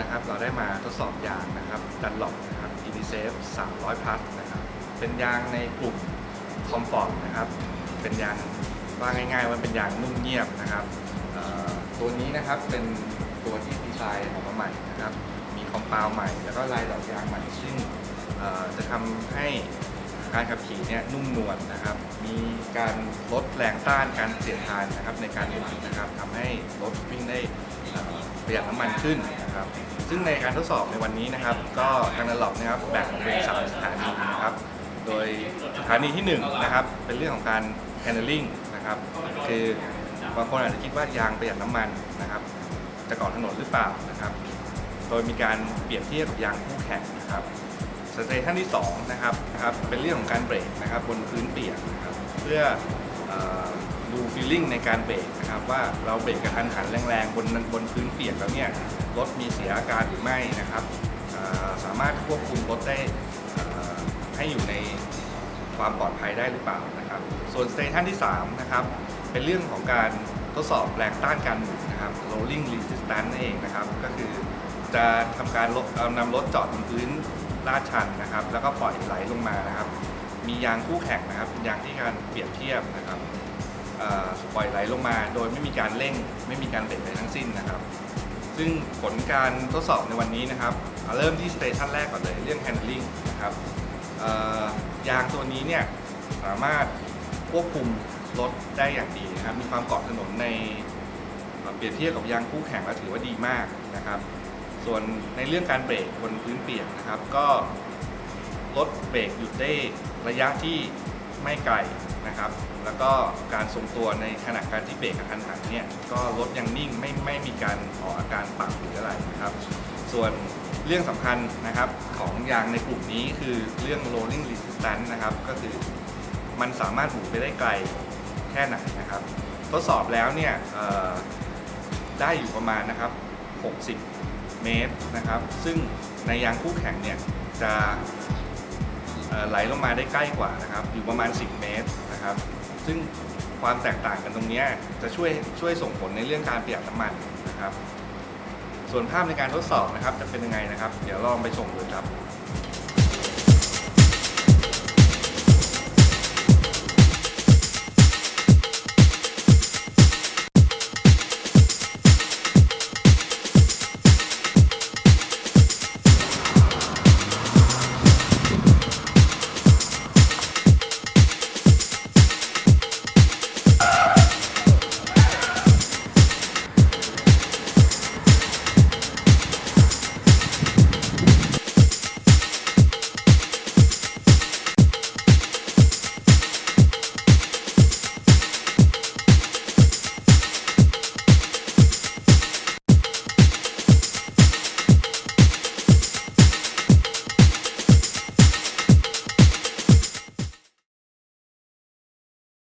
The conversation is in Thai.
นะครับเราได้มาทดสอบยางนะครับดันหลอกนะครับ e d s a f e 300 พลัสนะครับเป็นยางในกลุ่มคอมฟอร์ตนะครับเป็นยางว่าง่ายๆว่าเป็นยางนุ่มเงียบนะครับตัวนี้นะครับเป็นตัวที่ดีไซน์ออกมาใหม่นะครับมีคอมเพลใหม่ แล้วก็ลายดอกยางใหม่ซึ่งจะทำให้ การขับขี่เนี่ยนุ่มนวลนะครับ มีการลดแรงต้านการเสียดทานนะครับในการหมุนนะครับทำให้รถวิ่งได้ประหยัดน้ำมันขึ้นนะครับ ซึ่งในการทดสอบในวันนี้นะครับ ก็ทางนันหลอกนะครับแบ่งเป็นสามสถานีนะครับ โดยสถานีที่1นะครับ เป็นเรื่องของการ handling นะครับ คือบางคนอาจจะคิดว่ายางประหยัดน้ำมันนะครับ จะก่อถนนหรือเปล่านะครับ โดยมีการเปรียบเทียบกับยางคู่แข่งนะครับ สเตชันที่2นะครับนะครับเป็นเรื่องของการเบรกนะครับบนพื้นเปียกนะครับเพื่ออดูฟีลลิ่งในการเบรกนะครับว่าเราเบรกกระทันหันแรงๆบนบนพื้นเปียกแล้วเนี่ยรถมีเสียอาการหรือไม่นะครับสามารถควบคุมรถได้ให้อยู่ในความปลอดภัยได้หรือเปล่านะครับ ส่วนสเตชันที่3นะครับเป็นเรื่องของการทดสอบแรงต้านการหมุนนะครับ rolling resistance นั่นเองนะครับ ก็คือจะทำการเอานำรถจอดบนพื้น ลาดชันนะครับ แล้วก็ปล่อยไหลลงมานะครับ มียางคู่แข่งนะครับเป็นยางที่การเปรียบเทียบนะครับปล่อยไหลลงมา โดยไม่มีการเร่ง ไม่มีการเบรกใดทั้งสิ้นนะครับ ซึ่งผลการทดสอบในวันนี้นะครับเเริ่มที่สเตชันแรกก่อนเลยเรื่อง handling นะครับยางตัวนี้เนี่ยสามารถควบคุมรถได้อย่างดีนะครับ มีความเกาะถนนในเอ่อเปรียบเทียบกับยางคู่แข่งแล้วถือว่าดีมากนะครับ ส่วนในเรื่องการเบรกบนพื้นเปียก นะครับ ก็ลดเบรกหยุดได้ระยะที่ไม่ไกลนะครับ แล้วก็การทรงตัวในขณะการที่เบรกกระทันหันเนี่ยก็รถยังนิ่งไม่ไม่มีการออกอาการปักหรืออะไรนะครับ ส่วนเรื่องสำคัญนะครับของยางในกลุ่มนี้คือเรื่อง rolling resistance นะครับก็คือมันสามารถหมุนไปได้ไกลแค่ไหนนะครับ ทดสอบแล้วเนี่ยได้อยู่ประมาณนะครับ 60 เมตรนะครับ ซึ่งในยางคู่แข่งเนี่ยจะไหลลงมาได้ใกล้กว่านะครับอยู่ประมาณ 10 เมตรนะครับ ซึ่งความแตกต่างกันตรงนี้จะช่วยช่วยส่งผลในเรื่องการประหยัดน้ำมันนะครับ ส่วนภาพในการทดสอบนะครับจะเป็นยังไงนะครับ เดี๋ยวลองไปชมดูครับ